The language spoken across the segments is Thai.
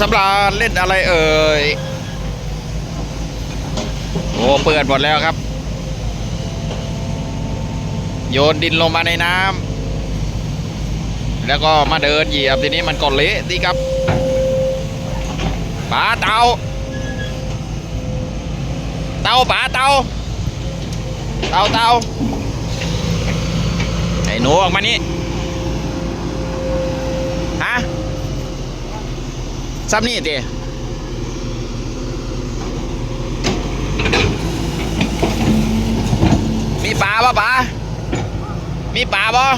สำราญเล่นอะไรเอ่ย โอ้เปื้อนหมดแล้วครับ โยนดินลงมาในน้ำแล้วก็มาเดินเหยียบทีนี้มันก็เละดีครับป๋าเตาเตาป๋าเตาเตาเตาไอ้หนูออกมานี่ฮะ ซ้ำนี่ตีมีปลาปะป๋ามีปลาปะ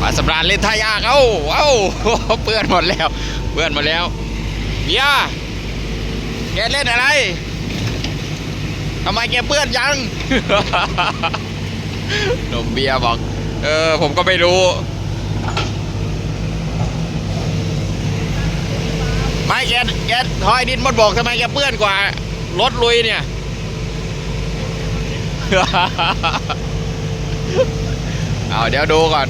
ปลาสำราญเล่นท่ายากเอ้าเอ้าเปื้อนหมดแล้ว เปื้อนหมดแล้วเบียแกเล่นอะไร ทำไมแกเปื้อนยัง นมเบียบอก เออ ผมก็ไม่รู้ ไม่แกแกทอยดินมดบอกทำไมแกเปื้อนกว่ารถลุยเนี่ย เอาเดี๋ยวดูก่อน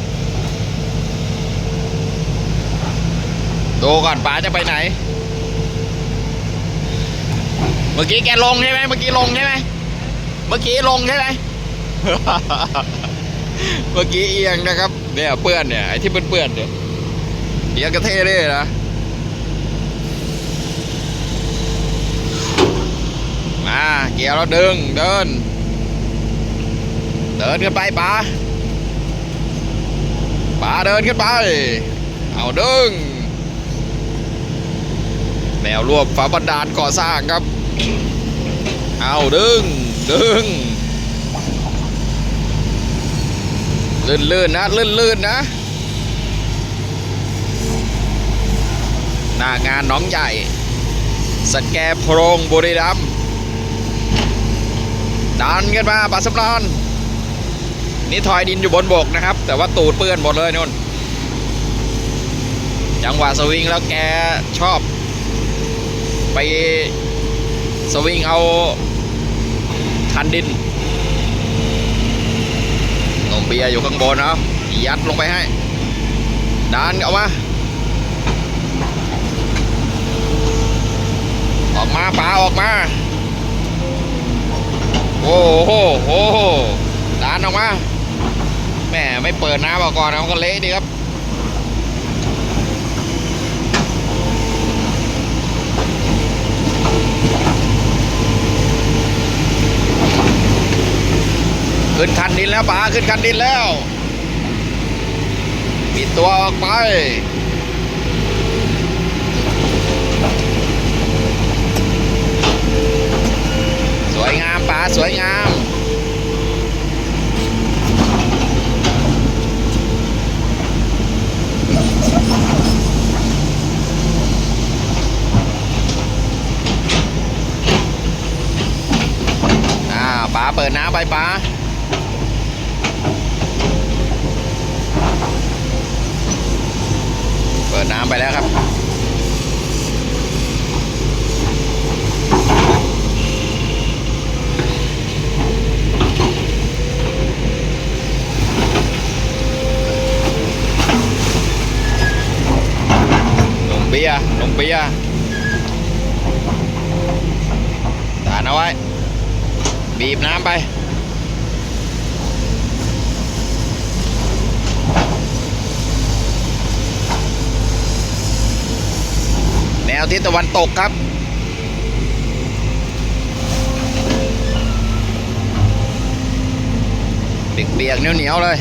ดูก่อนป๋าจะไปไหน เมื่อกี้แกลงใช่ไหมเมื่อกี้ลงใช่ไหมเมื่อกี้ลงใช่ไหมเมื่อกี้เอียงนะครับ เนี่ยเปื้อนเนี่ยไอ้ที่เปื้อนๆเนี่ยเอียงกระเทเลยนะมาเกียร์เราดึงเดิน เดินขึ้นไปป๋าป๋าเดินขึ้นไป เอาดึงแนวรวบฝาบันดาลก่อสร้างครับ เอาดึง ดึงลื่นลื่นนะลื่นลื่นนะ หน้างานน้องใหญ่ สแกโพรงบุรีรัมดันกันมาปัสสำรานนี่ทอยดินอยู่บนบกนะครับ แต่ว่าตูดเปื้อนหมดเลยนุ่น จังหวะสวิงแล้วแกชอบ ไป สวิงเอาคันดินนมเบียร์อยู่ข้างบนเนาะยัดลงไปให้ดันเอามา ออกมาปลาออกมา โอ้โหโอ้โหดันออกมาแม่ไม่เปิดน้ำออกก่อนนะมันก็เละดีครับ ขึ้นคันดินแล้วป๋าขึ้นคันดินแล้วปิดตัวออกไปสวยงามป๋าสวยงามอ่าป๋าเปิดน้ำไปป๋า เปิดน้ำ ไปแล้วครับ นมเบียร์นมเบียตานเอาไว้ บีบน้ำไป วทิศตะวันตกครับ เปียกๆเหนียวๆเลย